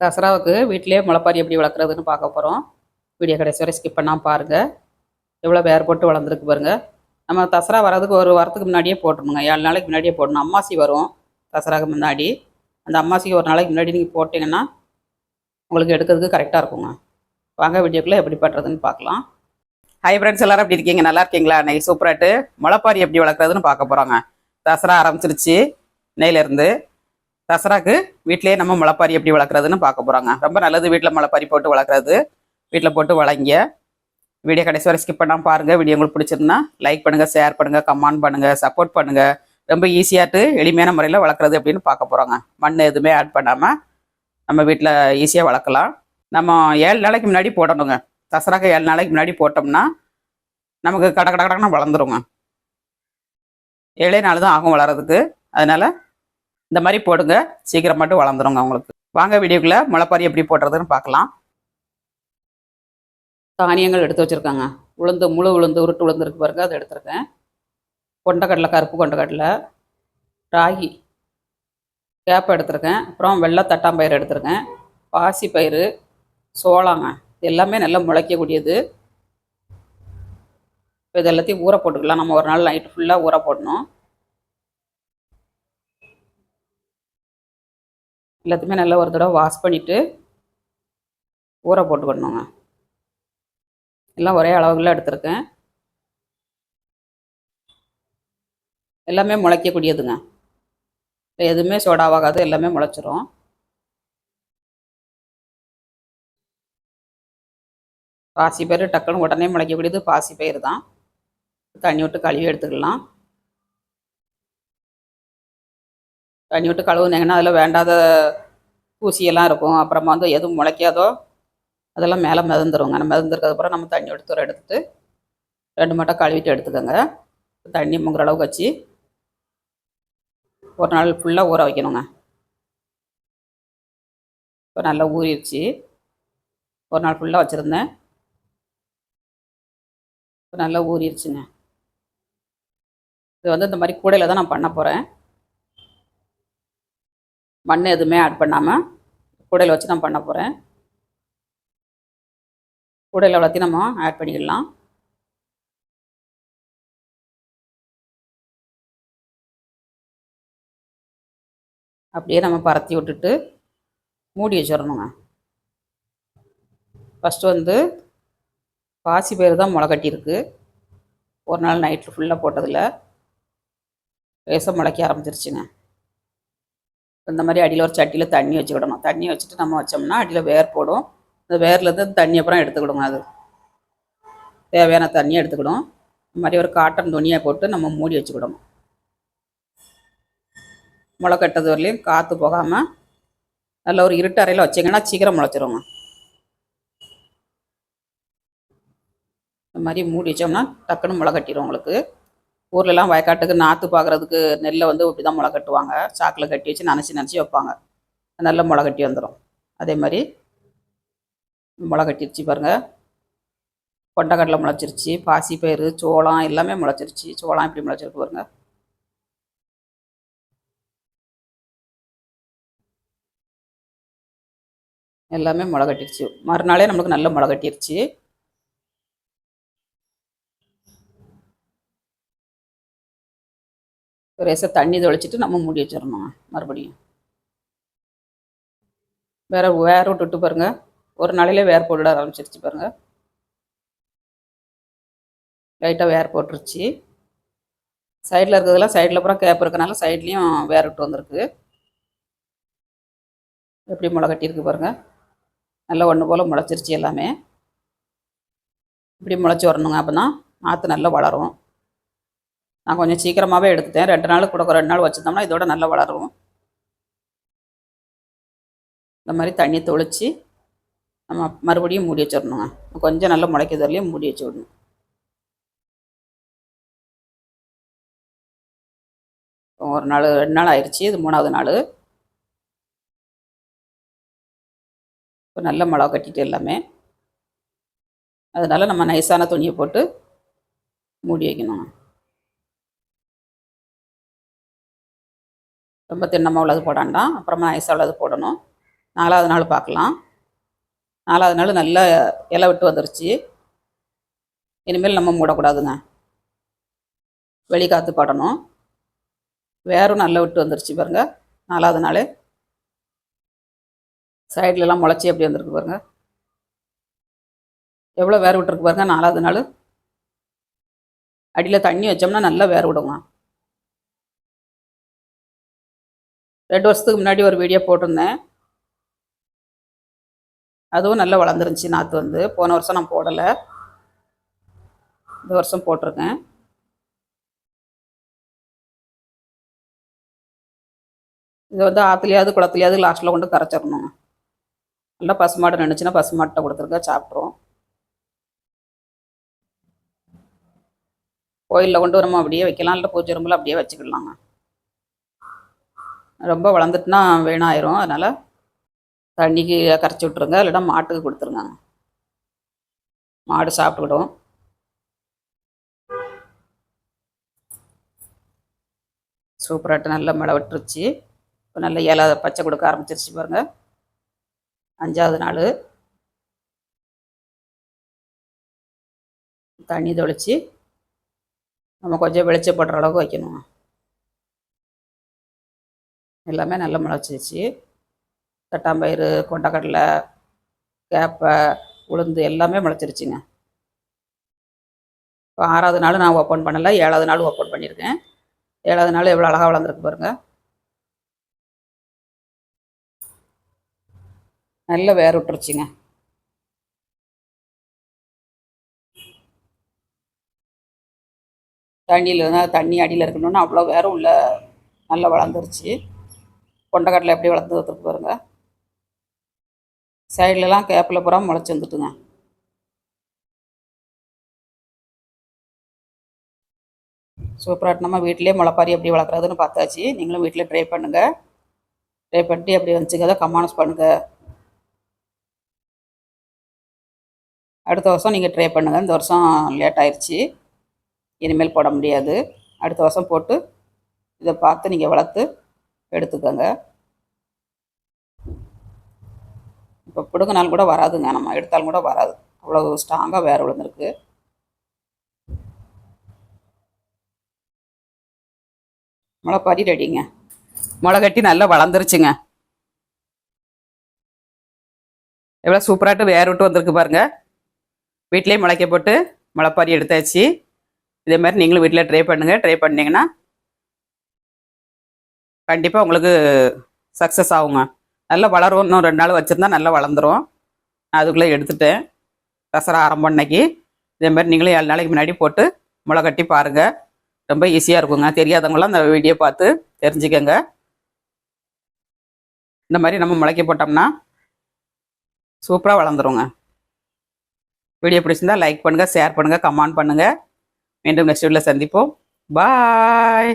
தசராவுக்கு வீட்டிலேயே முளைப்பாரி எப்படி வளர்க்குறதுன்னு பார்க்க போகிறோம் வீடியோ கடைசி வரை ஸ்கிப் பண்ணால் பாருங்கள் எவ்வளோ வேர் போட்டு வளர்ந்துருக்கு பாருங்கள் நம்ம தசரா வர்றதுக்கு ஒரு வாரத்துக்கு முன்னாடியே போட்டுருணுங்க. ஏழு நாளைக்கு முன்னாடியே போடணும். அம்மாசி வரும் தசராக்கு முன்னாடி. அந்த அம்மாசிக்கு ஒரு நாளைக்கு முன்னாடி நீங்கள் போட்டிங்கன்னா உங்களுக்கு எடுக்கிறதுக்கு கரெக்டாக இருக்குங்க. வாங்க வீடியோக்குள்ளே எப்படி பண்ணுறதுன்னு பார்க்கலாம். ஹை ஃப்ரெண்ட்ஸ் எல்லாரும் எப்படி இருக்கீங்க? நல்லா இருக்கீங்களா? நெய் சூப்பராட்டு முளைப்பாரி எப்படி வளர்க்குறதுன்னு பார்க்க போகிறோங்க தசரா ஆரம்பிச்சிருச்சு. நெய்லேருந்து தசராக்கு வீட்டிலேயே நம்ம முளைப்பாரி எப்படி வளர்க்குறதுன்னு பார்க்க போகிறாங்க ரொம்ப நல்லது வீட்டில் முளைப்பாரி போட்டு வளர்க்குறது. வீட்டில் போட்டு வளங்க. வீடியோ கடைசி வரை ஸ்கிப் பண்ணாமல் பாருங்கள் வீடியோ உங்களுக்கு பிடிச்சிருந்தா லைக் பண்ணுங்கள் ஷேர் பண்ணுங்கள் கமெண்ட் பண்ணுங்கள் சப்போர்ட் பண்ணுங்கள் ரொம்ப ஈஸியாட்டு எளிமையான முறையில் வளர்க்குறது அப்படின்னு பார்க்க போகிறாங்க மண் எதுவுமே ஆட் பண்ணாமல் நம்ம வீட்டில் ஈஸியாக வளர்க்கலாம். நம்ம ஏழு நாளைக்கு முன்னாடி போடணுங்க. தசராக்கு ஏழு நாளைக்கு முன்னாடி போட்டோம்னா நமக்கு கட கட வளர்ந்துருங்க. ஏழே நாள் தான் ஆகும் வளர்கிறதுக்கு அதனால் இந்த மாதிரி போடுங்க. சீக்கிரம் மட்டும் வளர்ந்துருங்க அவங்களுக்கு. வாங்க வீடியோக்குள்ளே முளைப்பாரி எப்படி போடுறதுன்னு பார்க்கலாம். தானியங்கள் எடுத்து வச்சுருக்காங்க. உளுந்து முழு உளுந்து உருட்டு உளுந்து இருக்கு பாருங்க அதை எடுத்திருக்கேன். கொண்டக்கடலை கருப்பு கொண்டக்கடலை ராகி கேப்பை எடுத்திருக்கேன். அப்புறம் வெள்ளை தட்டாம்பயிறு எடுத்திருக்கேன். பாசி பயிறு சோளங்க எல்லாமே நல்லா முளைக்கக்கூடியது. இப்போ இது எல்லாத்தையும் ஊற போட்டுக்கலாம். நம்ம ஒரு நாள் நைட்டு ஃபுல்லாக ஊற போடணும். எல்லாத்தையுமே நல்லா ஒரு தடவை வாஷ் பண்ணிவிட்டு ஊற போட்டுக்கணுங்க. எல்லாம் ஒரே அளவுகளில் எடுத்திருக்கேன். எல்லாமே முளைக்கக்கூடியதுங்க. இல்லை எதுவுமே சோடாவாகாது எல்லாமே முளைச்சிரும். பாசி பயிர் டக்குன்னு உடனே முளைக்கக்கூடியது பாசி பயிர் தான் தண்ணி விட்டு கழுவி எடுத்துக்கலாம். தண்ணி விட்டு கழுவுனீங்கன்னா அதில் வேண்டாத பூசியெல்லாம் இருக்கும். அப்புறமா வந்து எதுவும் முளைக்காதோ அதெல்லாம் மேலே மிதந்துருங்க. நம்ம மிதந்துருக்கப்புறம் நம்ம தண்ணி எடுத்து ஒரு எடுத்துட்டு ரெண்டு மட்டும் கழுவிட்டு எடுத்துக்கோங்க. தண்ணி முங்குற அளவுக்கு வச்சு ஒரு நாள் ஃபுல்லாக ஊற வைக்கணுங்க. இப்போ நல்லா ஊறிடுச்சு. ஒரு நாள் ஃபுல்லாக வச்சுருந்தேன். இப்போ நல்லா ஊறிடுச்சுங்க. இது வந்து இந்த மாதிரி கூடையில் தான் நான் பண்ண போகிறேன் மண் எதுவுமே ஆட் பண்ணாமல் கூடையில் வச்சு நான் பண்ண போகிறேன் கூடையில் எல்லாத்தையும் நம்ம ஆட் பண்ணிக்கலாம். அப்படியே நம்ம பரத்தி விட்டுட்டு மூடி வச்சிடணுங்க. ஃபஸ்ட்டு வந்து பாசி பயிர் தான் முளை கட்டியிருக்கு. ஒரு நாள் நைட்டில் ஃபுல்லாக போட்டதில் லேசாக முளைக்க ஆரம்பிச்சிருச்சுங்க. இந்த மாதிரி அடியில் ஒரு சட்டியில் தண்ணி வச்சுக்கிடணும். தண்ணி வச்சுட்டு நம்ம வச்சோம்னா அடியில் வேர் போடும். அந்த வேர்லேருந்து தண்ணி அப்புறம் எடுத்துக்கிடுங்க அது. தேவையான தண்ணியை எடுத்துக்கிடும் இந்த மாதிரி ஒரு காட்டன் துணியை போட்டு நம்ம மூடி வச்சுக்கிடணும். முளை கட்டது வரலையும் காற்று போகாமல் நல்ல ஒரு இருட்டு அறையில் வச்சிங்கன்னா சீக்கிரம் முளைச்சிருங்க. இந்த மாதிரி மூடி வச்சோம்னா டக்குன்னு முளை கட்டிடும் உங்களுக்கு. ஊர்லலாம் வயக்காட்டுக்கு நாற்று பார்க்குறதுக்கு நெல்லை வந்து இப்படி தான் முளை கட்டுவாங்க. சாக்கில் கட்டி வச்சு நனைச்சி நனைச்சி வைப்பாங்க. நல்ல முளை கட்டி வந்துடும் அதே மாதிரி முளை கட்டிருச்சு பாருங்கள் கொண்டக்கடலை முளைச்சிருச்சு பாசி பயிறு சோளம் எல்லாமே முளைச்சிருச்சு. சோளம் இப்படி முளைச்சிருக்கு பாருங்க. எல்லாமே முளை கட்டிருச்சு. மறுநாளே நம்மளுக்கு நல்ல முளை கட்டிருச்சு. ரேசாக தண்ணி தொளிச்சிட்டு நம்ம மூடி வச்சிடணும் மறுபடியும். வேற வேர் விட்டுட்டு பாருங்க. ஒரு நாளையிலே வேர் போட்டுட ஆரம்பிச்சிருச்சு பாருங்க. லைட்டாக வேர் போட்டுருச்சு. சைடில் இருக்கிறதெல்லாம் சைடில் அப்புறம் கேப் இருக்கனால சைட்லேயும் வேர் விட்டு வந்திருக்கு. எப்படி முளை கட்டியிருக்கு பாருங்க. நல்லா ஒன்று போல் முளைச்சிருச்சு எல்லாமே. இப்படி முளைச்சி வரணுங்க அப்போ தான் நாற்று நல்லா வளரும். நான் கொஞ்சம் சீக்கிரமாகவே எடுத்துட்டேன். ரெண்டு நாள் கூட ரெண்டு நாள் வச்சுருந்தோம்னா இதோட நல்லா வளரும். இந்த மாதிரி தண்ணி தொளிச்சு நம்ம மறுபடியும் மூடி வச்சிடணுங்க. கொஞ்சம் நல்லா முளைக்கிறதுலையும் மூடி வச்சு விடணும். ஒரு நாள் ரெண்டு நாள் ஆயிடுச்சு இது மூணாவது நாள். இப்போ நல்ல மிளகா கட்டிட்டு எல்லாமே. அதனால் நம்ம நைஸான துணியை போட்டு மூடி வைக்கணும் ரொம்ப திண்ணமாக உள்ளது போடாண்டாம் அப்புறமா நைஸாக உள்ளது போடணும். நாலாவது நாள் பார்க்கலாம். நாலாவது நாள் நல்லா இலை விட்டு வந்துருச்சு. இனிமேல் நம்ம மூடக்கூடாதுங்க. வெளி காற்று படணும். வேறும் நல்லா விட்டு வந்துருச்சு பாருங்க. நாலாவது நாள். சைட்லலாம் முளைச்சி எப்படி வந்திருக்கு பாருங்க. எவ்வளோ வேர் விட்டுருக்கு பாருங்க. நாலாவது நாள். அடியில் தண்ணி வச்சோம்னா நல்லா வேர் விடுங்க. ரெண்டு வருஷத்துக்கு முன்னாடி ஒரு வீடியோ போட்டிருந்தேன். அதுவும் நல்லா வளர்ந்துருந்துச்சி நாற்று வந்து. போன வருஷம் நான் போடலை. இந்த வருஷம் போட்டிருக்கேன். இது வந்து ஆற்றுலையாவது குளத்துலையாவது லாஸ்ட்டில் கொண்டு கரைச்சிடணும். நல்லா பசுமாடு நினச்சின்னா பசுமாட்டை கொடுத்துருக்க சாப்பிட்ருவோம் கோயிலில் கொண்டு நம்ம அப்படியே வைக்கலாம் இல்லை பூஜை ரூமில் அப்படியே வச்சுக்கலாங்க ரொம்ப வளர்ந்துட்டுனா வீணாயிரும் அதனால் தண்ணிக்கு கரைச்சி விட்ருங்க இல்லைன்னா மாட்டுக்கு கொடுத்துருங்க. மாடு சாப்பிட்டுக்கிடும். சூப்பராட்டு நல்லா மழை விட்டுருச்சு. இப்போ நல்ல இலை பச்சை கொடுக்க ஆரம்பிச்சிருச்சு பாருங்க. அஞ்சாவது நாள். தண்ணி தொளிச்சு நம்ம கொஞ்சம் வெளிச்சப்படுற அளவுக்கு வைக்கணும். எல்லாமே நல்லா முளைச்சிருச்சு. தட்டாம்பயிறு கொண்டக்கடலை கேப்பை உளுந்து எல்லாமே முளைச்சிருச்சுங்க. இப்போ ஆறாவது நாள் நான் ஓப்பன் பண்ணலை. ஏழாவது நாள் ஓப்பன் பண்ணியிருக்கேன். ஏழாவது நாள் எவ்வளோ அழகாக வளர்ந்துருக்கு பாருங்க. நல்ல வேர் விட்டுருச்சுங்க தண்ணியில் இருந்தால் தண்ணி அடியில் இருக்கணும்னா அவ்வளோ வேரும் உள்ள நல்லா வளர்ந்துருச்சு. கொண்டக்கடலை எப்படி வளர்ந்து வந்துருக்கு பாருங்க. சைட்லலாம் கேப்பில் பூரா முளைச்சி வந்துட்டுங்க. சூப்பராக நம்ம வீட்டிலே முளைப்பாரி எப்படி வளர்க்குறதுன்னு பார்த்தாச்சு. நீங்களும் வீட்டில் ட்ரை பண்ணுங்கள் ட்ரை பண்ணிட்டு எப்படி வந்துச்சுங்க கமெண்ட்ஸ் பண்ணுங்கள் அடுத்த வருஷம் நீங்கள் ட்ரை பண்ணுங்கள் இந்த வருஷம் லேட் ஆயிடுச்சு இனிமேல் போட முடியாது. அடுத்த வருஷம் போட்டு இதை பார்த்து நீங்கள் வளர்த்து எடுத்துக்கோங்க. இப்போ பிடுங்கினால் கூட வராதுங்க. நம்ம எடுத்தாலும் கூட வராது. அவ்வளோ ஸ்ட்ராங்காக வேறு விழுந்திருக்கு. முளைப்பாரி ரெடிங்க. முளை கட்டி நல்லா வளர்ந்துருச்சுங்க. எவ்வளோ சூப்பராட்டு வேர் விட்டு வந்திருக்கு பாருங்க. வீட்டிலேயே முளைக்க போட்டு முளைப்பாரி எடுத்தாச்சு. இதே மாதிரி நீங்களும் வீட்டில் ட்ரை பண்ணுங்கள் ட்ரை பண்ணிங்கன்னா கண்டிப்பாக உங்களுக்கு சக்ஸஸ் ஆகுங்க. நல்லா வளரும் இன்னும் ரெண்டு நாள் வச்சுருந்தா நல்லா வளர்ந்துரும். நான் அதுக்குள்ளே எடுத்துட்டேன். தசரா ஆரம்பம் அன்னைக்கு. இதேமாதிரி நீங்களும் ஏழு நாளைக்கு முன்னாடி போட்டு முளை கட்டி பாருங்கள் ரொம்ப ஈஸியாக இருக்குங்க. தெரியாதவங்களாம் அந்த வீடியோ பார்த்து தெரிஞ்சுக்கங்க. இந்த மாதிரி நம்ம முளைக்க போட்டோம்னா சூப்பராக வளர்ந்துருங்க. வீடியோ பிடிச்சிருந்தா லைக் பண்ணுங்கள் ஷேர் பண்ணுங்கள் கமெண்ட் பண்ணுங்கள் மீண்டும் நெக்ஸ்ட் வீடியோவில் சந்திப்போம். பாய்